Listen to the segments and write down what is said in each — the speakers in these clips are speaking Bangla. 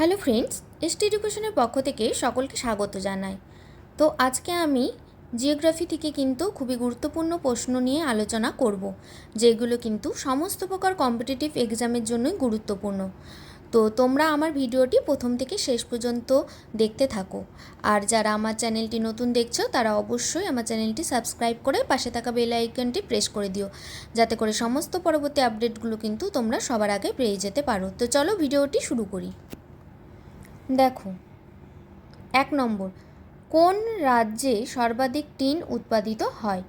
হ্যালো ফ্রেন্ডস, এসটি এডুকেশনের পক্ষ থেকে সকলকে স্বাগত জানাই। তো আজকে আমি জিওগ্রাফি থেকে কিন্তু খুবই গুরুত্বপূর্ণ প্রশ্ন নিয়ে আলোচনা করব, যেগুলো কিন্তু সমস্ত প্রকার কম্পিটিটিভ এক্সামের জন্যই গুরুত্বপূর্ণ। তো তোমরা আমার ভিডিওটি প্রথম থেকে শেষ পর্যন্ত দেখতে থাকো। আর যারা আমার চ্যানেলটি নতুন দেখছ, তারা অবশ্যই আমার চ্যানেলটি সাবস্ক্রাইব করে পাশে থাকা বেল আইকনটি প্রেস করে দিও, যাতে করে সমস্ত পরবর্তী আপডেটগুলো কিন্তু তোমরা সবার আগে পেয়ে যেতে পারো। তো চলো ভিডিওটি শুরু করি। দেখো, এক নম্বর, কোন রাজ্যে সর্বাধিক টিন উৎপাদিত হয়?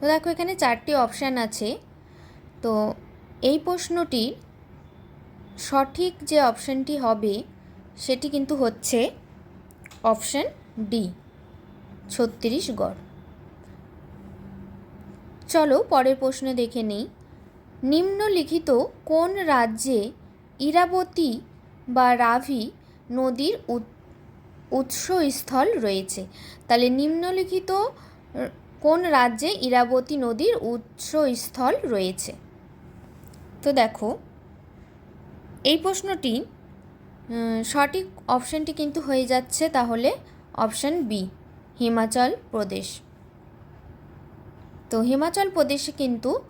তো দেখো, এখানে চারটি অপশান আছে। তো এই প্রশ্নটির সঠিক যে অপশানটি হবে, সেটি কিন্তু হচ্ছে অপশান ডি ছত্তিশগড় চলো পরের প্রশ্ন দেখে নিই। নিম্নলিখিত কোন রাজ্যে ইরাবতী বা রাভি নদীর উৎ- উৎসস্থল রয়েছে। তাহলে নিম্নলিখিত কোন রাজ্যে ইরাবতী নদীর উৎসস্থল রয়েছে? তো দেখো, এই প্রশ্নটি সঠিক অপশানটি কিন্তু হয়ে যাচ্ছে তাহলে অপশান বি, হিমাচল প্রদেশ। তো হিমাচল প্রদেশে কিন্তু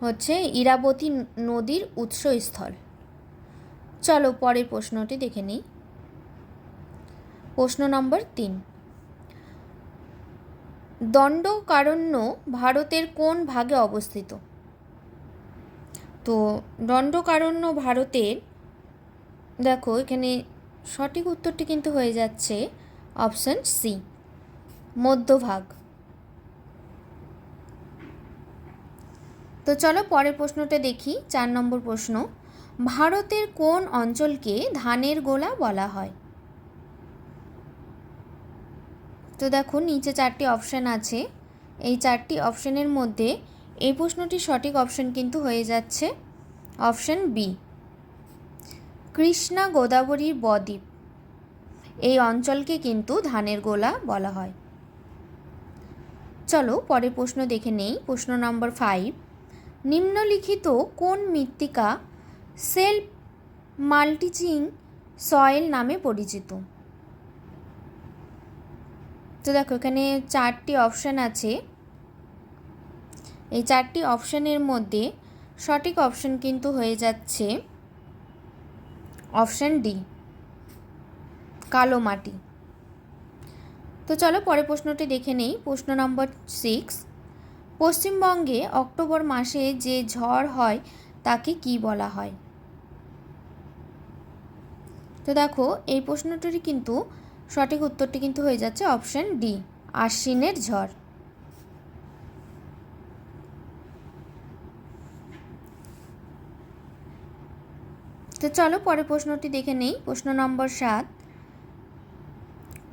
হচ্ছে ইরাবতী নদীর উৎসস্থল। চলো পরের প্রশ্নটি দেখে নিই। প্রশ্ন নম্বর তিন। দণ্ডকারণ্য ভারতের কোন ভাগে অবস্থিত? তো দণ্ডকারণ্য ভারতের, দেখো এখানে সঠিক উত্তরটি কিন্তু হয়ে যাচ্ছে অপশান সি, মধ্যভাগ। তো চলো পরের প্রশ্নটা দেখি, চার নম্বর প্রশ্ন। ভারতের কোন অঞ্চলকে ধানের গোলা বলা হয়? তো দেখো, নিচে চারটি অপশান আছে। এই চারটি অপশানের মধ্যে এই প্রশ্নটির সঠিক অপশান কিন্তু হয়ে যাচ্ছে অপশান বি কৃষ্ণা গোদাবরীর বদ্বীপ। এই অঞ্চলকে কিন্তু ধানের গোলা বলা হয়। চলো পরের প্রশ্ন দেখে নেই, প্রশ্ন নম্বর ফাইভ নিম্নলিখিত কোন মৃত্তিকা সেলফ মাল্টিচিং সয়েল নামে পরিচিত? তো দেখো, এখানে চারটি অপশান আছে। এই চারটি অপশানের মধ্যে সঠিক অপশান কিন্তু হয়ে যাচ্ছে অপশান ডি কালো মাটি। তো চলো পরের প্রশ্নটি দেখে নেই। প্রশ্ন নম্বর সিক্স পশ্চিমবঙ্গে অক্টোবর মাসে যে ঝড় হয়, তাকে কি বলা হয়? তো দেখো, এই প্রশ্নটির কিন্তু সঠিক উত্তরটি কিন্তু হয়ে যাচ্ছে অপশান ডি, আশ্বিনের ঝড়। তো চলো পরের প্রশ্নটি দেখে নেই। প্রশ্ন নম্বর সাত,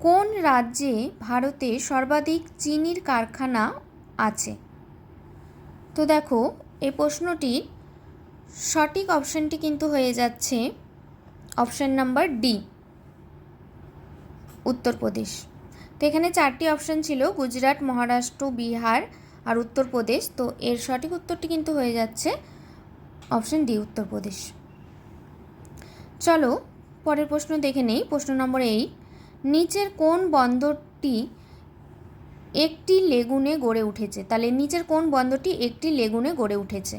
কোন রাজ্যে ভারতে সর্বাধিক চিনির কারখানা আছে? তো দেখো, এই প্রশ্নটির সঠিক অপশানটি কিন্তু হয়ে যাচ্ছে অপশান নাম্বার ডি। উত্তরপ্রদেশ। তো এখানে চারটি অপশান ছিল, গুজরাট, মহারাষ্ট্র, বিহার আর উত্তরপ্রদেশ। তো এর সঠিক উত্তরটি কিন্তু হয়ে যাচ্ছে অপশান ডি, উত্তরপ্রদেশ। চলো পরের প্রশ্ন দেখে নেই। প্রশ্ন নম্বর এইট নিচের কোন বন্দরটি একটি লেগুনে গড়ে উঠেছে? তাহলে নিচের কোন বন্দরটি একটি লেগুনে গড়ে উঠেছে?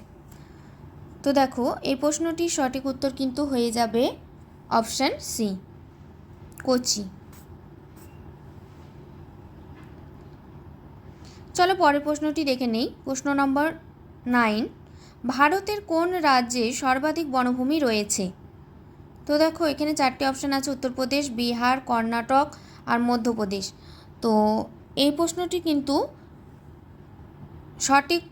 তো দেখো, এই প্রশ্নটির সঠিক উত্তর কিন্তু হয়ে যাবে অপশান সি কোচি। চলো পরের প্রশ্নটি দেখে নেই। প্রশ্ন নম্বর নাইন, ভারতের কোন রাজ্যে সর্বাধিক বনভূমি রয়েছে? তো দেখো, এখানে চারটি অপশান আছে, উত্তরপ্রদেশ, বিহার, কর্ণাটক আর মধ্যপ্রদেশ। তো এই প্রশ্নটি কিন্তু সঠিক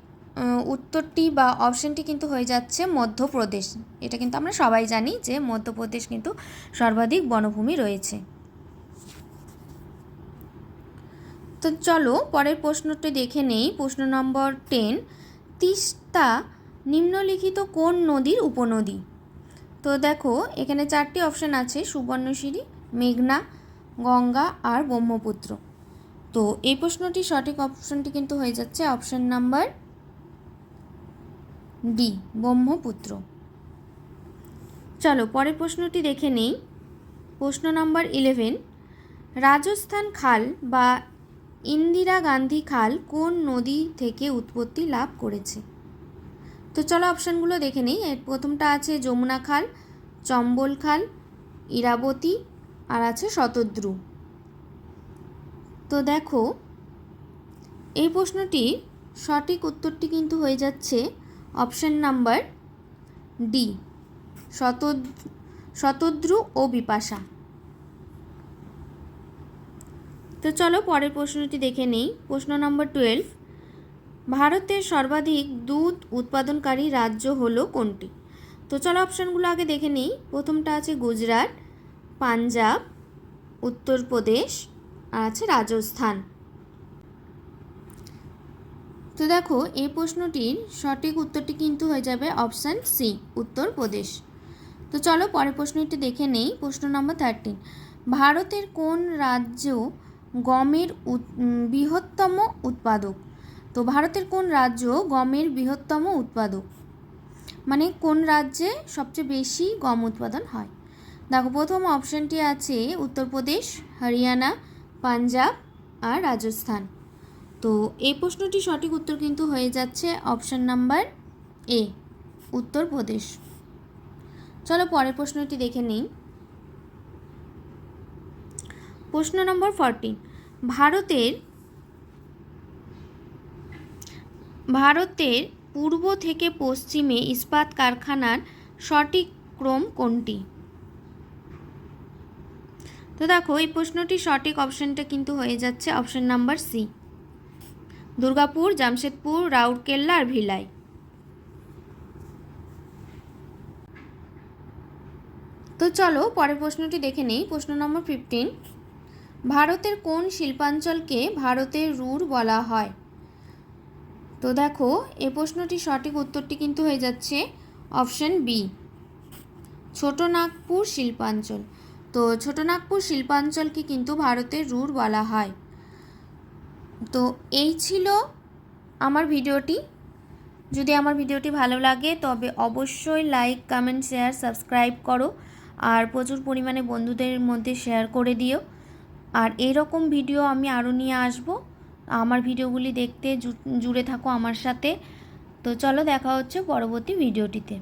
উত্তরটি বা অপশানটি কিন্তু হয়ে যাচ্ছে মধ্যপ্রদেশ। এটা কিন্তু আমরা সবাই জানি যে মধ্যপ্রদেশ কিন্তু সর্বাধিক বনভূমি রয়েছে। তো চলো, পরের প্রশ্নটি দেখে নেই। প্রশ্ন নম্বর টেন তিস্তা নিম্নলিখিত কোন নদীর উপনদী? তো দেখো, এখানে চারটি অপশান আছে, সুবর্ণশিরি, মেঘনা, গঙ্গা আর ব্রহ্মপুত্র। তো এই প্রশ্নটি সঠিক অপশানটি কিন্তু হয়ে যাচ্ছে অপশান নাম্বার ডি ব্রহ্মপুত্র। চলো, পরের প্রশ্নটি দেখে নেই। প্রশ্ন নাম্বার ইলেভেন রাজস্থান খাল বা ইন্দিরা গান্ধী খাল কোন নদী থেকে উৎপত্তি লাভ করেছে? তো চলো অপশানগুলো দেখে নিই। এর প্রথমটা আছে যমুনা খাল, চম্বল খাল, ইরাবতী, আর আছে শতদ্রু। তো দেখো, এই প্রশ্নটির সঠিক উত্তরটি কিন্তু হয়ে যাচ্ছে অপশান নাম্বার ডি শত শতদ্রু ও বিপাশা। তো চলো পরের প্রশ্নটি দেখে নেই। প্রশ্ন নম্বর টুয়েলভ ভারতের সর্বাধিক দুধ উৎপাদনকারী রাজ্য হলো কোনটি? তো চলো অপশানগুলো আগে দেখে নিই। প্রথমটা আছে গুজরাট, পাঞ্জাব, উত্তরপ্রদেশ আর আছে রাজস্থান। তো দেখো, এই প্রশ্নটির সঠিক উত্তরটি কিন্তু হয়ে যাবে অপশান সি উত্তরপ্রদেশ। তো চলো পরের প্রশ্নটি দেখে নেই। প্রশ্ন নম্বর থার্টিন ভারতের কোন রাজ্য গমের বৃহত্তম উৎপাদক। তো ভারতের কোন রাজ্য গমের বৃহত্তম উৎপাদক? মানে কোন রাজ্যে সবচেয়ে বেশি গম উৎপাদন হয়? দেখো, প্রথম অপশানটি আছে উত্তরপ্রদেশ, হরিয়ানা, পাঞ্জাব আর রাজস্থান। তো এই প্রশ্নটি সঠিক উত্তর কিন্তু হয়ে যাচ্ছে অপশান নাম্বার এ, উত্তরপ্রদেশ। চলো পরের প্রশ্নটি দেখে নিই। প্রশ্ন নম্বর ফরটিন ভারতের ভারতের পূর্ব থেকে পশ্চিমে ইস্পাত কারখানার সঠিক ক্রম কোনটি? তো দেখো, এই প্রশ্নটির সঠিক অপশানটা কিন্তু হয়ে যাচ্ছে option number C. Durgapur, Jamshedpur, Rourkela আর ভিলাই। তো চলো, পরের প্রশ্নটি দেখে নেই। প্রশ্ন নম্বর ফিফটিন ভারতের কোন শিল্পাঞ্চলকে ভারতের রুর বলা হয়? তো দেখো, এ প্রশ্নটির সঠিক উত্তরটি কিন্তু হয়ে যাচ্ছে অপশন বি, ছোটনাগপুর শিল্পাঞ্চল। তো ছোটনাগপুর শিল্পাঞ্চলকে কিন্তু ভারতের রুর বলা হয়। তো এই ছিল আমার ভিডিওটি। যদি আমার ভিডিওটি ভালো লাগে, তবে অবশ্যই লাইক, কমেন্ট, শেয়ার, সাবস্ক্রাইব করো। আর প্রচুর পরিমাণে বন্ধুদের মধ্যে শেয়ার করে দিও। আর এরকম ভিডিও আমি আরও নিয়ে আসব। আমার ভিডিওগুলি দেখতে জুড়ে থাকো আমার সাথে। তো চলো দেখা হচ্ছে পরবর্তী ভিডিওটিতে